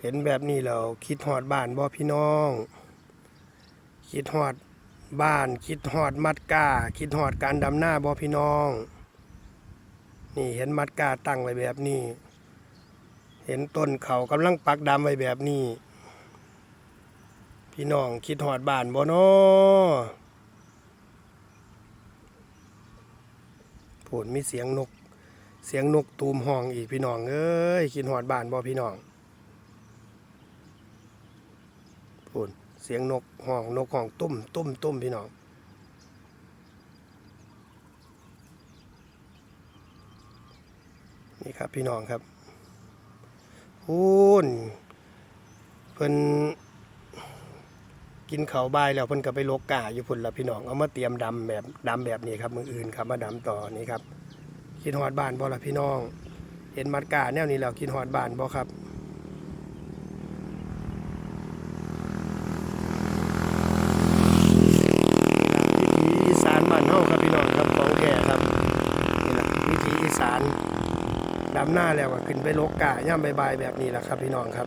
เห็นแบบนี้แล้วคิดฮอดบ้านบ่พี่น้อง คิดฮอดบ้าน คิดฮอดมัดกาคิดฮอดการดำหน้าบ่พี่น้อง นี่เห็นมัดกาตั้งไว้แบบนี้ เห็นต้นเขากำลังปักดำไว้แบบนี้ พี่น้องคิดฮอดบ้านบ่น้อผลมีเสียงนก เสียงนกตูมห้องอีกพี่น้องเอ้ยคิดฮอดบ้านบ่พี่น้อง พูนเสียงนกห้องนกห้องตุ้มตุ้มตุ้มพี่น้องนี่ครับพี่น้องครับพูนเพิ่นกินเขาวบ่ายแล้วเพิ่นก็ไปลกกาอยู่พุ่นละพี่น้องเอามาเตรียมดำแบบดำแบบนี้ครับมืออื่นครับมาดำต่อนี่ครับคิดฮอดบ้านบ่ละพี่น้อง เห็นมัดกาแนวนี้แล้วคิดฮอดบ้านบ่ครับวิถีอีสาครับพี่น้องครับของแก่ครับนี่แหละวิถีอีสานดำหน้าแล้วก็ขึ้นไปลกกาย่ำใบใบแบบนี้แหละครับพี่น้องครับ